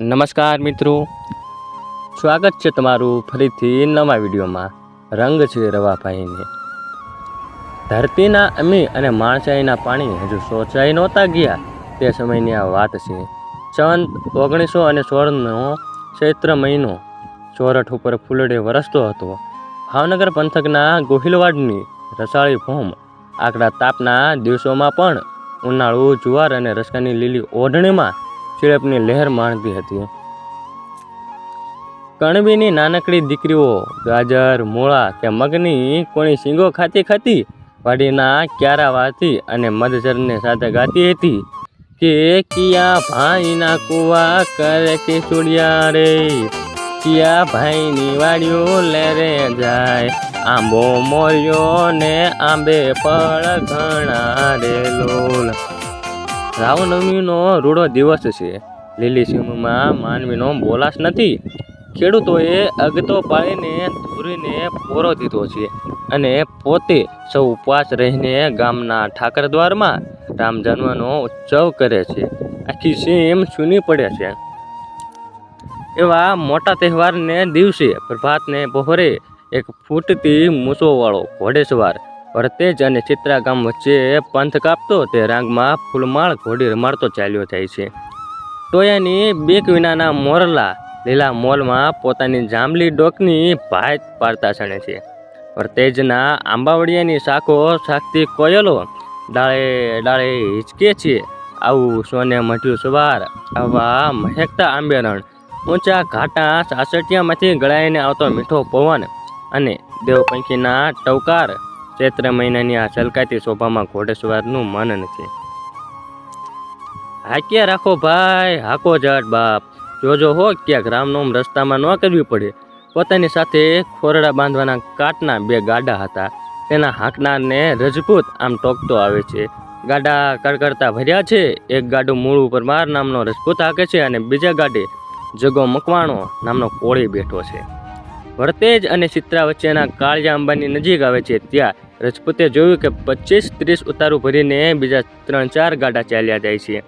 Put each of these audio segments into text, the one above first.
નમસ્કાર મિત્રો. સ્વાગત છે તમારું ફરીથી નવા વિડીયોમાં. રંગ છે રવાભાઈને. ધરતીના અમી અને માણસાઈના પાણી હજુ સોચાઈ નહોતા ગયા. તે સમયની આ વાત છે. ચંદ, ઓગણીસો અને સોળનો ચૈત્ર મહિનો. ચોરઠ ઉપર ફૂલડે વરસતો હતો. ભાવનગર પંથકના ગોહિલવાડની રસાળી ભૂમ આકડા તાપના દિવસોમાં પણ ઉનાળુ, જુવાર અને રસકાની લીલી ઓઢણીમાં ચીળપની લહેર માણતી હતી. કણબીની નાનકડી દીકરીઓ, ગાજર, મૂળા કે મગની કોણી શીંગો ખાતી ખાતી વાડીના ક્યારા વાતી અને મધજરને સાથે ગાતી હતી કે કિયા ભાઈના કુવા કરે કે ચુડિયા રે. કિયા ભાઈની વાડીઓ લેરે જાય, આંબો મોર્યો ને આંબે ફળ ઘણા રે લોલ. રામનવમીનો રૂડો દિવસ છે. લીલી સીમમાં માનવીનો બોલાશ નથી. ખેડૂતોએ અગતો પાળીને ધૂરીને પોરો દીધો છે અને પોતે સૌ ઉપવાસ રહીને ગામના ઠાકર દ્વારમાં રામ જન્મનો ઉત્સવ કરે છે. આખી સીમ સૂની પડે છે. એવા મોટા તહેવારને દિવસે પ્રભાતને બપોરે એક ફૂટતી મૂછોવાળો ઘોડેસવાર વરતેજ અને ચિત્રા ગામ વચ્ચે પંથ કાપતો તે રાંગમાં ફૂલમાળ ઘોડી રમાડતો ચાલ્યો જાય છે. ટોયાની બેક વિનાના મોરલા લીલા મોલમાં પોતાની જાંબલી ડોકની ભાત પાડતા છણે છે. ભરતેજના આંબાવડિયાની શાખો શાકતી કોયલો ડાળે ડાળે હિચકે છે. આવું સોને મટ્યું સવાર આવા મહેકતા આંબેરણ ઊંચા ઘાટા સાસટિયામાંથી ગળાઈને આવતો મીઠો પવન અને દેવપંખીના ટવકાર ચૈત્ર મહિનાની આ છલકાતી શોભામાં ઘોડેસવારનું માનન છે હાક્યા રાખો ભાઈ, હાકો જાટ બાપ. જોજો હો, ક્યાંક રામનોમ રસ્તામાં ન કરવી પડે. પોતાની સાથે ખોરડા બાંધવાના કાટના બે ગાડા હતા. તેના હાંકનારને રજપૂત આમ ટોકતો આવે છે. ગાડા કડકડતા ભર્યા છે. એક ગાડું મૂળ ઉપર માર નામનો રજપૂત હાકે છે અને બીજા ગાડે જગો મકવાણો નામનો કોળી બેઠો છે. વરતેજ અને ચિત્રા વચ્ચેના કાળજા અંબાની નજીક આવે છે. ત્યાં રજપૂતે જોયું કે પચીસ ત્રીસ ઉતારું ભરીને બીજા ત્રણ ચાર ગાડા ચાલ્યા જાય છે.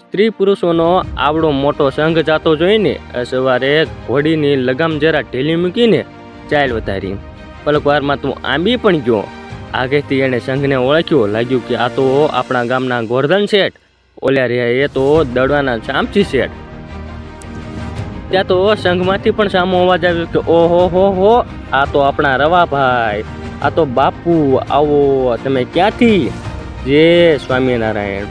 સ્ત્રી પુરુષોનો આવડો મોટો સંઘ જાતો જોઈને સવારે ઘોડીની લગામ જરા ઢીલી મૂકીને ચાલ વધારી. પલકવારમાં તું આંબી પણ ગયો. આગેથી એણે સંઘને ઓળખ્યો. લાગ્યું કે આ તો આપણા ગામના ગોરધન શેઠ. ઓલ્યા રહ્યા એ તો દડવાના ચામચી શેઠ. ત્યાં તો સંઘમાંથી પણ સામો અવાજ આવ્યો કે ઓહો, હો હો, આ તો આપણા રવાભાઈ. આ તો બાપુ, આવો, તમે ક્યાંથી? જય સ્વામિનારાયણ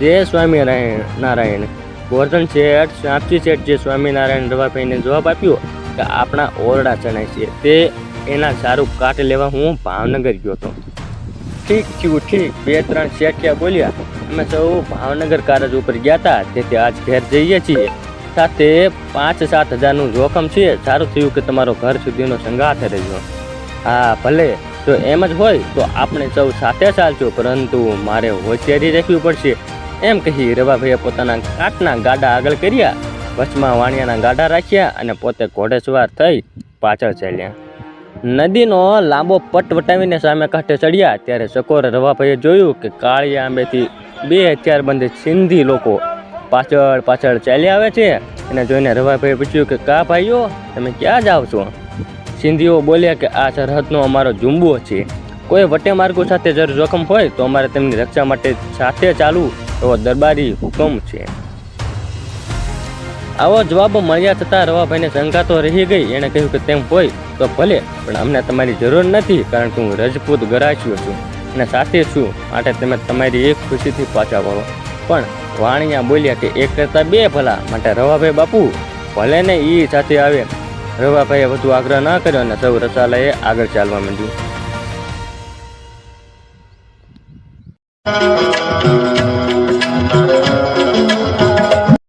જય સ્વામિનારાયણ. નારાયણ ગોરધન શેઠ સાપસી શેઠ જે સ્વામિનારાયણ રવાભાઈને જવાબ આપ્યો કે આપણા ઓરડા ચણાય છે, તે એના સારું કાટ લેવા હું ભાવનગર ગયો હતો. ઠીક થયું, ઠીક. બે, ત્રણ શેઠિયા બોલ્યા, અમે સૌ ભાવનગર કારજ ઉપર ગયા હતા તેથી આજ ઘેર જઈએ છીએ. સાથે પાંચ સાત હજારનું જોખમ છે. સારું થયું કે તમારો ઘર સુધીનો સંગાથ રહ્યો હા, ભલે. જો એમ જ હોય તો આપણે સૌ સાથે ચાલશું, પરંતુ મારે હોશિયારી રાખવી પડશે. એમ કહી રવાભાઈએ પોતાના કાટના ગાડા આગળ કર્યા. વચમાં વાણિયાના ગાડા રાખ્યા અને પોતે ઘોડેસવાર થઈ પાછળ ચાલ્યા. નદીનો લાંબો પટ વટાવીને સામે કાંઠે ચડ્યા, ત્યારે ચકોર રવાભાઈએ જોયું કે કાળી આંબેથી બે હથિયારબંધ સિંધી લોકો પાછળ પાછળ ચાલી આવે છે. એને જોઈને રવાભાઈએ પૂછ્યું કે, કા ભાઈઓ, તમે ક્યાં જાઓ છો? સિંધીઓ બોલ્યા કે આ સરહદનો અમારો જુંબો છે. કોઈ વટે માર્ગો સાથે જર જોખમ હોય તો અમારે તેમની રક્ષા માટે સાથે ચાલવું એવો દરબારી હુકમ છે. આવો જવાબ મળ્યા છતાં રવાભાઈને શંકા તો રહી ગઈ. એણે કહ્યું કે તેમ હોય તો ભલે, પણ અમને તમારી જરૂર નથી કારણ કે હું રજપૂત ગરાચ્યો છું અને સાથે છું. માટે તમે તમારી એક ખુશીથી પાછા વળો. પણ વાણિયા બોલ્યા કે એક કરતાં બે ભલા. માટે રવાભાઈ બાપુ ભલે ને એ સાથે આવે. રવાભાઈએ વધુ આગ્રહ ના કર્યો અને સૌ રસાલાએ આગળ ચાલવા માંડ્યું.